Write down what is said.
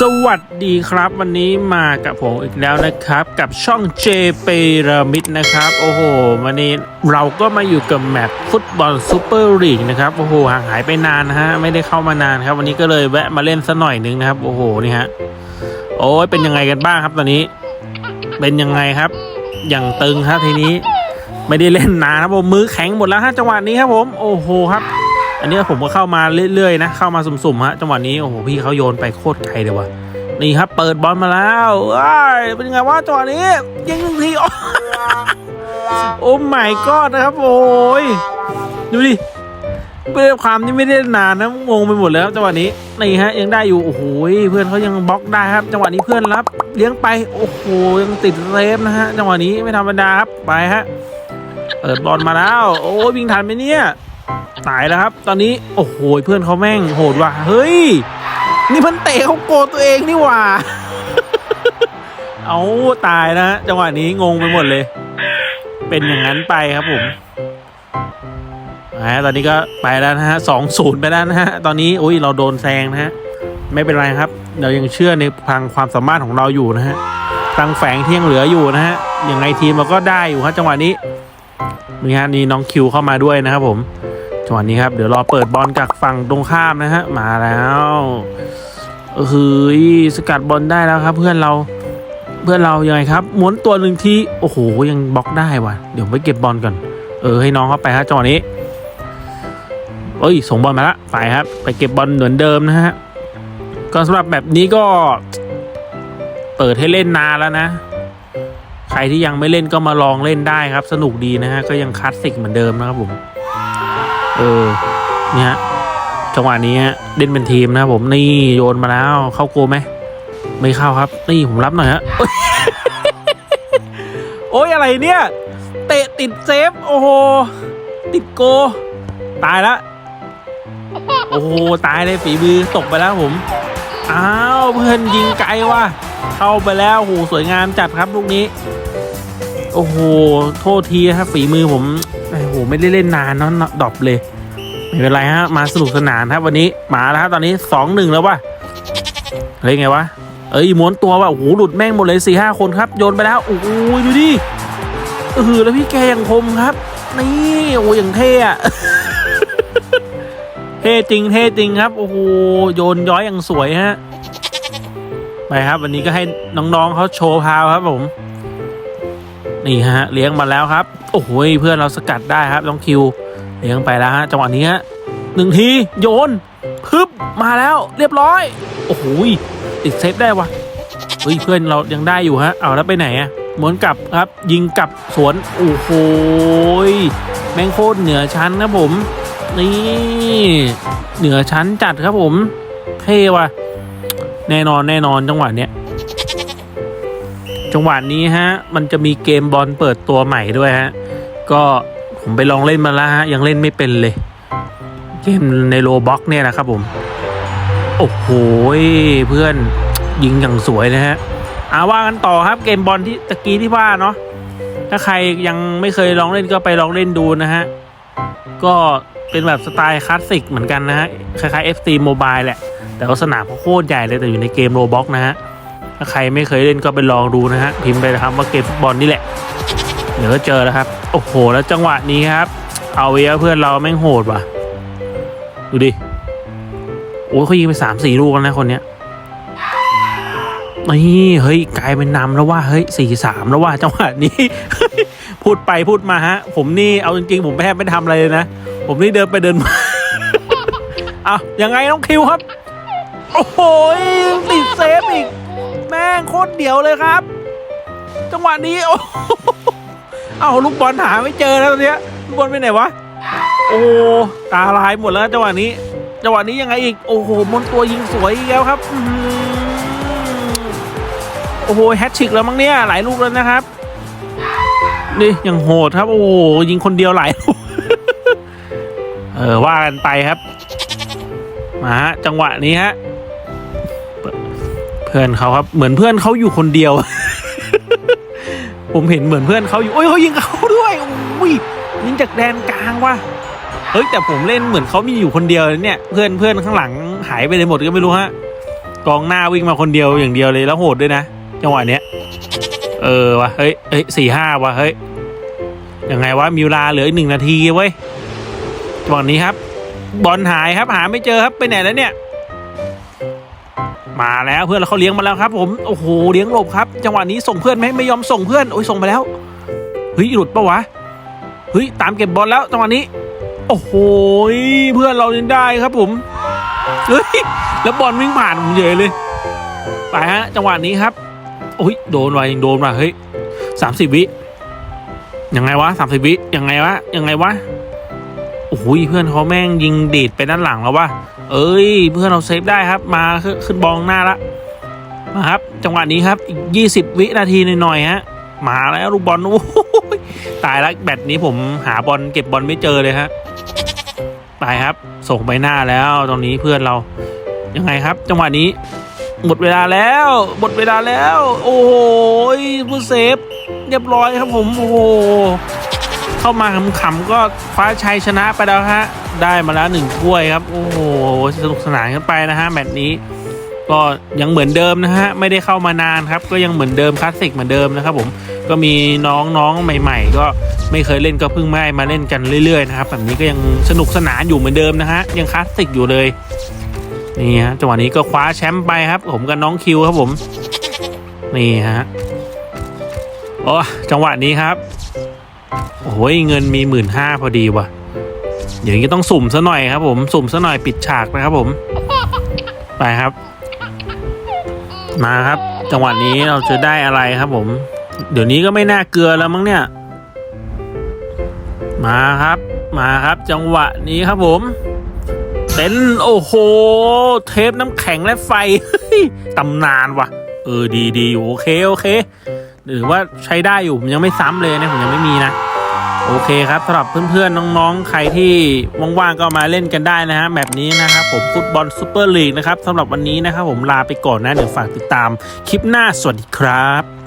สวัสดีครับ วันนี้มากับผมอีกแล้วนะครับ กับช่องเจเปรามิดนะครับ โอ้โห วันนี้เราก็มาอยู่กับแมตช์ฟุตบอลซูเปอร์ลีกนะครับ โอ้โหห่างหายไปนานนะฮะ ไม่ได้เข้ามานานครับ วันนี้ก็เลยแวะมาเล่นสัหน่อยนึงนะครับ โอ้โห นี่ฮะ โอ้ยเป็นยังไงกันบ้างครับตอนนี้ เป็นยังไงครับ อย่างตึงครับทีนี้ ไม่ได้เล่นนานครับผมมือแข็งหมดแล้วฮะจังหวะนี้ครับผม โอ้โหครับ อันนี้ผมก็เข้ามาเรื่อยๆนะ เข้ามาสุ่มๆฮะจังหวะนี้โอ้โหพี่เขาโยนไปโคตรไกลเลยว่ะนี่ครับ เปิดบอลมาแล้วอ้ายเป็นไงวะจังหวะนี้ยิงหนึ่งทีโอ้โอ้ไม่ก็นะครับ โอ้ยดูดิเป็นความที่ไม่ได้นานนะงงไปหมดแล้วจังหวะนี้นี่ฮะยังได้อยู่โอ้โหเพื่อนเขายังบล็อกได้ครับ จังหวะนี้เพื่อนรับ เลี้ยงไปโอ้โหยังติดเรฟนะฮะจังหวะนี้ไม่ธรรมดาครับไปฮะเปิดบอลมาแล้ว โอ้วิ่งทันไหมเนี่ย ตายแล้วครับ ตอนนี้โอ้โหเพื่อนเขาแม่งโหดว่ะเฮ้ย นี่เพื่อนเตะเขาโกตัวเองนี่ว่าเอาตายนะจังหวะนี้งงไปหมดเลย เป็นอย่างนั้นไปครับผมตอนนี้ก็ไปแล้วนะฮะสองศูนย์ไปแล้วนะฮะ ตอนนี้อุ้ยเราโดนแซงนะฮะ ไม่เป็นไรครับ เรายังเชื่อในพลังความสามารถของเราอยู่นะฮะพลังแฝงที่ยังเหลืออยู่นะฮะยังไงทีมเราก็ได้อยู่ครับจังหวะนี้นี่ฮะนี่น้องคิวเข้ามาด้วยนะครับผม จังหวะนี้ครับเดี๋ยวรอเปิดบอลจากฝั่งตรงข้ามนะฮะมาแล้วเออคือสกัดบอลได้แล้วครับ เพื่อนเราเพื่อนเรายังไงครับม้วนตัวหนึ่งที่โอ้โหยังบล็อกได้ว่ะเดี๋ยวไปเก็บบอลก่อนเออให้น้องเข้าไปครับจังหวะนี้เอ้ยส่งบอลมาละไปครับ ไปเก็บบอลเหมือนเดิมนะฮะก็สำหรับแบบนี้ก็ เปิดให้เล่นนานแล้วนะ ใครที่ยังไม่เล่นก็มาลองเล่นได้ครับ สนุกดีนะฮะก็ยังคลาสสิกเหมือนเดิมนะครับผม เออเนี่ยฮะจังหวะนี้ฮะเล่นเป็นทีมนะผมนี่โยนมาแล้วเข้าโกไหมไม่เข้าครับ นี่ผมรับหน่อยฮะโอ๊ยโอ้ยอะไรเนี่ย เตะติดเซฟโอ้โหติดโก ตายละโอ้โหตายเลยฝีมือตกไปแล้วผมอ้าวเพื่อนยิงไกลว่ะเข้าไปแล้วโอ้โหสวยงามจัดครับลูกนี้ โอ้โห โทษทีครับฝีมือผม ไม่ได้เล่นนานเนาะดอปเลย ไม่เป็นไรฮะ มาสนุกสนานครับ วันนี้มาแล้วครับตอนนี้สองหนึ่งแล้วว่ะเฮ้ยไงวะเอ้ยม้วนตัวว่ะโอ้โหหลุดแม่งหมดเลยสี่ห้าคนครับ โยนไปแล้วโอ้โหดูดิเออแล้วพี่แกยังคมครับ นี่โอ้ยอย่างเท่อะเท่จริงเท่จริงครับโอ้โหโยนย้อยอย่างสวยฮะไปครับ วันนี้ก็ให้น้องๆเขาโชว์พาวครับผม นี่ฮะ เลี้ยงมาแล้วครับ โอ้โหเพื่อนเราสกัดได้ครับน้องคิวเลี้ยงไปแล้วฮะจังหวะนี้ฮะหนึ่งทีโยนพึบมาแล้วเรียบร้อย โอ้โหติดเซฟได้วะเฮ้ยเพื่อนเรายังได้อยู่ฮะเอาแล้วไปไหนอะม้วนกลับครับ ยิงกลับสวนโอ้โหแมงโคตรเหนือชั้นครับผม นี่เหนือชั้นจัดครับผมเท่ว่ะแน่นอนแน่นอนจังหวะเนี้ยจังหวะนี้ฮะ มันจะมีเกมบอลเปิดตัวใหม่ด้วยฮะ ก็ผมไปลองเล่นมาแล้วฮะ ยังเล่นไม่เป็นเลย เกมในโลบ็อกเนี่ยนะครับผม โอ้โหเพื่อนยิงอย่างสวยนะฮะอาว่ากันต่อครับเกมบอลที่ตะกี้ที่ว่าเนาะถ้าใครยังไม่เคยลองเล่นก็ไปลองเล่นดูนะฮะ ก็เป็นแบบสไตล์คลาสสิกเหมือนกันนะฮะ คล้ายๆ FC Mobile แหละ แต่ว่าสนามเขาโคตรใหญ่เลยแต่อยู่ในเกมโรบ็อกนะฮะ ถ้าใครไม่เคยเล่นก็ไปลองดูนะฮะ พิมพ์ไปนะครับว่าเกมฟุตบอลนี่แหละ เดี๋ยวก็เจอแล้วครับ โอ้โห แล้วจังหวะนี้ครับ เอาเวียเพื่อนเราแม่งโหดว่ะ ดูดิ โอ้ยเขายิงไปสามสี่ลูกแล้วนะคนเนี้ยนี่เฮ้ยกลายเป็นนำแล้วว่าเฮ้ยสี่สามแล้วว่าจังหวะนี้ พูดไปพูดมาฮะ ผมนี่เอาจริงๆ ผมแทบไม่ทำอะไรเลยนะ ผมนี่เดินไปเดินมาอะยังไงน้องคิวครับ โอ้โหติดเซฟอีก แม่งโคตรเดี่ยวเลยครับ จังหวะนี้โอ้โห อาลูกบอลหาไม่เจอแล้วตอนเนี้ยลูกบอลไปไหนวะ โอ้ตาลายหมดแล้วจังหวะนี้จังหวะนี้ยังไงอีก โอ้โหมนตัวยิงสวยอีกแล้วครับโอ้โหแฮตชิกแล้วมั้งเนี่ยหลายลูกแล้วนะครับนี่ยังโหดครับ โอ้โหยิงคนเดียวหลายลูกเออว่ากันไปครับมาฮะจังหวะนี้ฮะเพื่อนเขาครับเหมือนเพื่อนเขาอยู่คนเดียว ผมเห็นเหมือนเพื่อนเขาอยู่โอ้ยเขายิงเขาด้วยอุ้ยยิงจากแดนกลางว่ะเฮ้ยแต่ผมเล่นเหมือนเขามีอยู่คนเดียวเลยเนี่ยเพื่อนเพื่อนข้างหลังหายไปเลยหมดก็ไม่รู้ฮะกองหน้าวิ่งมาคนเดียวอย่างเดียวเลยแล้วโหดด้วยนะจังหวะเนี้ยเออวะเฮ้ยเฮ้ยสี่ห้าวะเฮ้ยยังไงวะมีเวลาเหลืออีกหนึ่งนาทีเว้ยจังหวะนี้ครับ บอลหายครับหาไม่เจอครับไปไหนแล้วเนี่ย มาแล้วเพื่อนเราเขาเลี้ยงมาแล้วครับ ผมโอ้โหเลี้ยงหลบครับ จังหวะนี้ส่งเพื่อนไหมไม่ยอมส่งเพื่อนโอ้ยส่งไปแล้วเฮ้ยหลุดปะวะเฮ้ยตามเก็บบอลแล้วจังหวะนี้ โอ้โหเพื่อนเรายังได้ครับผมเฮ้ยแล้วบอลวิ่งผ่านผมเฉยเลยไปฮะจังหวะนี้ครับโอ้ยโดนว่ะยังโดนว่ะเฮ้ยสามสิบวิยังไงวะสามสิบวิยังไงวะยังไงวะ โอ้โหเพื่อนเขาแม่งยิงดีดไปด้านหลังแล้ววะเอ้ย เพื่อนเราเซฟได้ครับ มาขึ้นขึ้นบองหน้าละมาครับ จังหวะนี้ครับอีกยี่สิบวินาทีหน่อยๆฮะมาแล้วลูกบอลโอ้โหตายแล้วแบตนี้ผมหาบอลเก็บบอลไม่เจอเลยฮะไปครับส่งไปหน้าแล้วตรงนี้เพื่อนเรายังไงครับ จังหวะนี้ หมดเวลาแล้ว หมดเวลาแล้ว โอ้โหผู้เซฟ เรียบร้อยครับผมโอ้โห เข้ามาขำๆก็คว้าชัยชนะไปแล้วฮะ ได้มาแล้วหนึ่งถ้วยครับ โอ้โห สนุกสนานกันไปนะฮะแมตช์นี้ ก็ยังเหมือนเดิมนะฮะ ไม่ได้เข้ามานานครับ ก็ยังเหมือนเดิมคลาสสิกเหมือนเดิมนะครับผม ก็มีน้องๆใหม่ ๆ ก็ไม่เคยเล่นก็เพิ่งมามาเล่นกันเรื่อยๆนะครับแบบนี้ก็ยังสนุกสนานอยู่เหมือนเดิมนะฮะ ยังคลาสสิกอยู่เลย นี่ฮะ จังหวะนี้ก็คว้าแชมป์ไปครับ ผมกับน้องคิวครับผม นี่ฮะ โอ้จังหวะนี้ครับ โอ้ยเงินมีหมื่นห้าพอดีว่ะเดี๋ยวนี้ต้องสุ่มซะหน่อยครับผม สุ่มซะหน่อยปิดฉากนะครับผม ไปครับ มาครับ จังหวะนี้เราจะได้อะไรครับผม เดี๋ยวนี้ก็ไม่น่าเกลือแล้วมั้งเนี่ย มาครับ มาครับ จังหวะนี้ครับผมเป็นโอ้โห เทปน้ำแข็งและไฟตำนานว่ะ เออดีดีโอเคโอเค หรือว่าใช้ได้อยู่ผมยังไม่ซ้ำเลยนะผมยังไม่มีนะ โอเคครับสำหรับเพื่อนๆน้องๆ ใครที่ว่างๆก็มาเล่นกันได้นะฮะแบบนี้นะครับผมฟุตบอลซูเปอร์ลีกนะครับสำหรับวันนี้นะครับผมลาไปก่อนนะเดี๋ยวฝากติดตามคลิปหน้าสวัสดีครับ